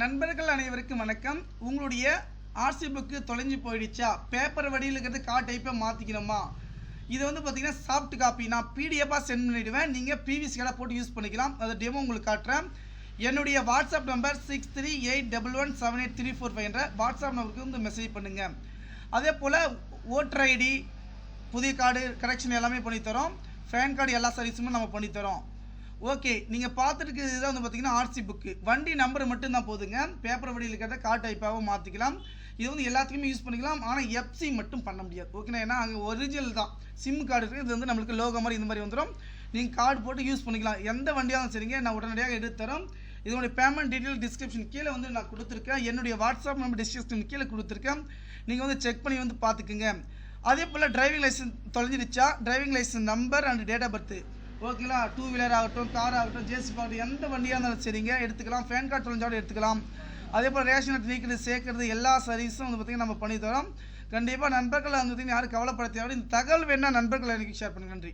நண்பர்கள் அனைவருக்கும் வணக்கம். உங்களுடைய ஆர்சி புக்கு தொலைஞ்சு போயிடுச்சா? பேப்பர் வடியில் இருக்கிறது கா டைப்பை மாற்றிக்கணுமா இது வந்து பார்த்தீங்கன்னா சாஃப்ட் காப்பி நான் பிடிஎஃபாக சென்ட் பண்ணிவிடுவேன் நீங்கள் பிவிசி கடை போட்டு யூஸ் பண்ணிக்கலாம். அதை டெமோ உங்களுக்கு காட்டுறேன். என்னுடைய WhatsApp number six three eight double one seven eight three four five என்ற வாட்ஸ்அப் நம்பருக்கு வந்து மெசேஜ் பண்ணுங்கள் அதே போல் ஓட்டர் ஐடி புதிய கார்டு கரெக்ஷன் எல்லாமே பண்ணித்தரோம். ஃபேன் கார்டு எல்லா சர்வீஸுமே நம்ம பண்ணித்தரோம். ஓகே நீங்கள் பார்த்துருக்கிறது தான் வந்து பார்த்தீங்கன்னா ஆர்சி புக்கு வண்டி நம்பர் மட்டும்தான் போதுங்க. பேப்பர் வடியில் இருக்கிறத கார்டு டைப்பாகவும் மாற்றிக்கலாம் இது வந்து எல்லாத்துக்குமே யூஸ் பண்ணிக்கலாம். ஆனால் எஃப்சி மட்டும் பண்ண முடியாது. ஓகேண்ணா ஏன்னா அங்கே ஒரிஜினல் தான். சிம் கார்டு இருக்குது இது வந்து நம்மளுக்கு லோகோ மாதிரி இந்த மாதிரி வந்துடும் நீங்கள் கார்டு போட்டு யூஸ் பண்ணிக்கலாம். எந்த வண்டியாகவும் சரிங்க. நான் உடனடியாக எடுத்து தரோம் இதனுடைய பேமெண்ட் டீட்டெயில் டிஸ்கிரிப்ஷன் கீழே வந்து நான் கொடுத்துருக்கேன். என்னுடைய வாட்ஸ்அப் நம்பர் டிஸ்கிரிப்ஷன் கீழே கொடுத்துருக்கேன். நீங்கள் வந்து செக் பண்ணி வந்து பார்த்துக்குங்க. அதே போல் driving licence தொலைஞ்சிடுச்சா? Driving licence number and date of birth ஓகேங்களா டூ வீலர் ஆகட்டும் கார் ஆகட்டும் ஜேசிபி ஆகட்டும் எந்த வண்டியாக இருந்தாலும் சரிங்க. எடுத்துக்கலாம் ஃபேன் கார்டு தொலைஞ்சாலும் எடுத்துக்கலாம். அதே போல் ரேஷன் அட்டை நீக்கிறது சேர்க்கறது எல்லா சர்வீஸும் வந்து பார்த்திங்கன்னா நம்ம பண்ணி தரோம் கண்டிப்பாக நண்பர்களை வந்து பார்த்திங்கன்னா யாரும் கவலைப்பட தேவை இந்த தகவல் வேணால் நண்பர்களை எனக்கு ஷேர் பண்ணுங்க. நன்றி.